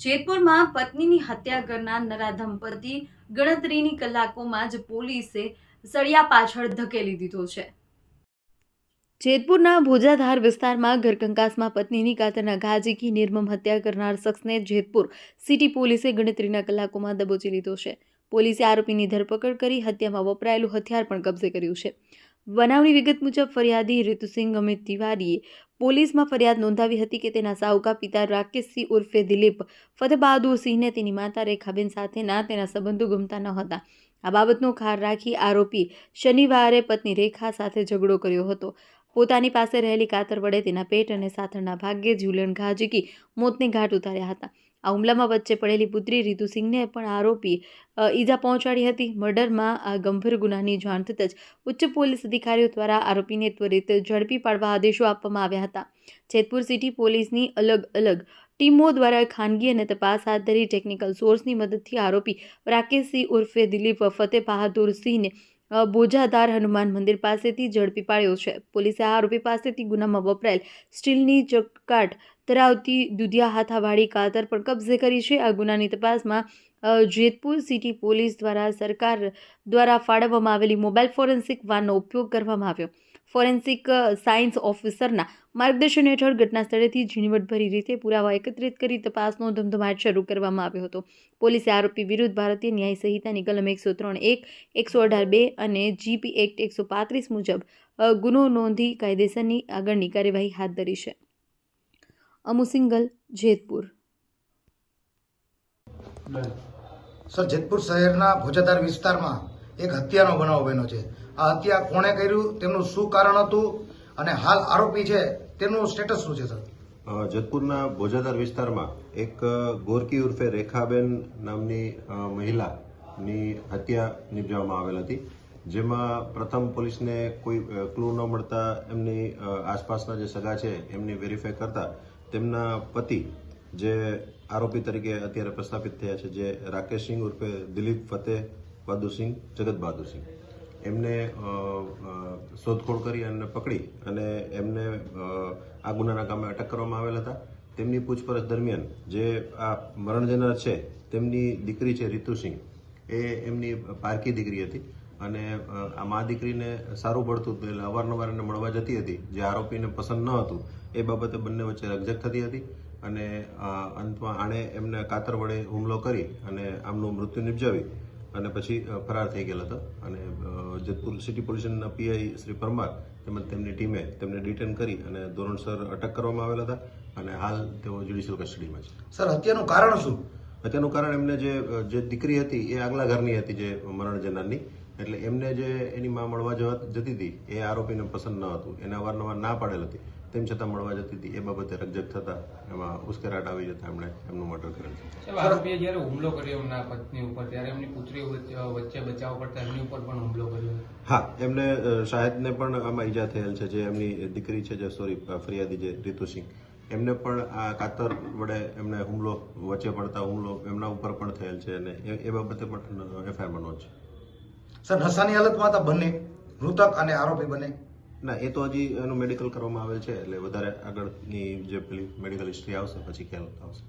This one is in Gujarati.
જેતપુરમાં પત્નીની હત્યા કરનાર નરા દંપતી ગણતરીની કલાકોમાં જ પોલીસે સળિયા પાછળ ધકેલી દીધો છે. જેતપુરના ભોજાધાર વિસ્તારમાં ઘરકંકાસમાં પત્નીની કાતરના ઘા ઝીકી નિર્મમ હત્યા કરનાર શખ્સને જેતપુર સિટી પોલીસે ગણતરીના કલાકોમાં દબોચી લીધો છે. પોલીસે આરોપીની ધરપકડ કરી હત્યામાં વપરાયેલું હથિયાર પણ કબજે કર્યું છે. બનાવની વિગત મુજબ ફરિયાદી ઋતુસિંહ અમિત તિવારીએ પોલીસમાં ફરિયાદ નોંધાવી હતી કે તેના સાવકા પિતા રાકેશસિંહ ઉર્ફે દિલીપ ફતેબહાદુરસિંહને તેની માતા રેખાબેન સાથેના તેના સંબંધો ગમતા ન હતા. આ બાબતનો ખાર રાખી આરોપી શનિવારે પત્ની રેખા સાથે ઝઘડો કર્યો હતો. પોતાની પાસે રહેલી કાતર વડે તેના પેટ અને સાથળના ભાગ્યે ઝૂલણ ઘા ઝીકી મોતને ઘાટ ઉતાર્યા હતા. આ હુમલામાં વચ્ચે પડેલી પુત્રી રીતુસિંહને પણ આરોપી ઈજા પહોંચાડી હતી. મર્ડરમાં આ ગંભીર ગુનાની જાણ થતાં જ ઉચ્ચ પોલીસ અધિકારીઓ દ્વારા આરોપીને ત્વરિત ઝડપી પાડવા આદેશો આપવામાં આવ્યા હતા. જેતપુર સિટી પોલીસની અલગ અલગ ટીમો દ્વારા ખાનગી અને તપાસ હાથ ધરી ટેકનિકલ સોર્સની મદદથી આરોપી રાકેશસિંહ ઉર્ફે દિલીપ ફતેહ બહાદુર સિંહને અ, બોજાદાર હનુમાન મંદિર પાસેથી ઝડપી પાડ્યો છે. પોલીસે આ આરોપી પાસેથી ગુનામાં વપરાયેલ સ્ટીલની ચકાટ ધરાવતી દુધિયા હાથાવાળી કાતર પણ કબજે કરી છે. આ ગુનાની તપાસમાં જેતપુર સિટી પોલીસ દ્વારા સરકાર દ્વારા ફાળવવામાં આવેલી મોબાઈલ ફોરેન્સિક વાનનો ઉપયોગ કરવામાં આવ્યો. ફોરેન્સિક સાયન્સ ઓફિસરના માર્ગદર્શન હેઠળ ઘટના સ્થળેથી ઝીણવટભરી રીતે પુરાવા એકત્રિત કરી તપાસનો ધમધમાટ શરૂ કરવામાં આવ્યો હતો. પોલીસે આરોપી વિરુદ્ધ ભારતીય ન્યાય સંહિતાની કલમ એકસો ત્રણ એક, એકસો અઢાર બે અને જીપી એક્ટ એકસો પાંત્રીસ મુજબ ગુનો નોંધી કાયદેસરની આગળની કાર્યવાહી હાથ ધરી છે. અમુ સિંગલ, જેતપુર. સર, જેતપુર શહેરના ભોજાદાર વિસ્તારમાં એક હત્યાનો બનાવ બન્યો છે. આ હત્યા કોણે કર્યું, તેમનું શું કારણ હતું અને હાલ આરોપી છે, તેમનું સ્ટેટસ શું છે, સર? જતપુરના ભોજાદાર વિસ્તારમાં એક ગોરકી ઉર્ફે રેખાબેન નામની મહિલાની હત્યા નિપજાવવામાં આવેલ હતી, જેમાં પ્રથમ પોલીસને કોઈ ક્લુ ન મળતા એમની આસપાસના જે સગા છે, એમની વેરીફાઈ કરતા તેમના પતિ જે આરોપી તરીકે અત્યારે પ્રસ્થાપિત થયા છે, જે રાકેશ સિંહ ઉર્ફે દિલીપ ફતેહ બહાદુરસિંહ જગત બહાદુરસિંહ એમને શોધખોળ કરી અને પકડી અને એમને આ ગુનાના કામે અટક કરવામાં આવેલ હતા. તેમની પૂછપરછ દરમિયાન જે આ મરણ જનાર છે, તેમની દીકરી છે રીતુસિંહ, એ એમની પારકી દીકરી હતી અને આ મા દીકરીને સારું પડતું હતું એટલે અવારનવાર એને મળવા જતી હતી. જે આરોપીને પસંદ ન હતું, એ બાબતે બંને વચ્ચે રકઝક થતી હતી અને અંતમાં આણે એમને કાતર વડે હુમલો કરી અને આમનું મૃત્યુ નિપજાવી અને પછી ફરાર થઈ ગયેલ હતા. અને જેતપુર સિટી પોલીસના પીઆઈ શ્રી પરમાર તેમજ તેમની ટીમે તેમને ડિટેન કરી અને ધોરણસર અટક કરવામાં આવેલ હતા અને હાલ તેઓ જ્યુડિશિયલ કસ્ટડીમાં છે. સર હત્યાનું કારણ શું? હત્યાનું કારણ એમને જે જે દીકરી હતી એ આગલા ઘરની હતી જે મરણ જનારની. એટલે એમને જે એની માં મળવા જવા- જતી હતી એ આરોપીને પસંદ ન હતું. એને અવારનવાર ના પાડેલ હતી. તેમ છતાં મળવા જતી હતી. એ બાબતે રકઝક થતા એમાં ઉશ્કેરાટ આવી જતા એમણે એમનું મર્ડર કરેલ છે. આરોપીએ જ્યારે હુમલો કર્યો એમના પત્ની ઉપર ત્યારે એમની પુત્રી વચ્ચે વચ્ચે બચાવ કરતા એમની ઉપર પણ હુમલો કર્યો હા એમને શાહેદને પણ આમાં ઈજા થયેલ છે જે એમની દીકરી છે જે સોરી ફરિયાદી જે રીતુસિંહ એમને પણ આ કાતર વડે એમને હુમલો વચ્ચે પડતા હુમલો એમના ઉપર પણ થયેલ છે અને એ- એ બાબતે પણ એફઆઈઆરમાં નોંધ છે. સર નશાની હાલતમાં હતા બંને મૃતક અને આરોપી બંને. ના, એ તો હજી એનું મેડિકલ કરવામાં આવેલ છે, એટલે વધારે આગળની જે પેલી મેડિકલ હિસ્ટ્રી આવશે, પછી ખ્યાલ આવશે.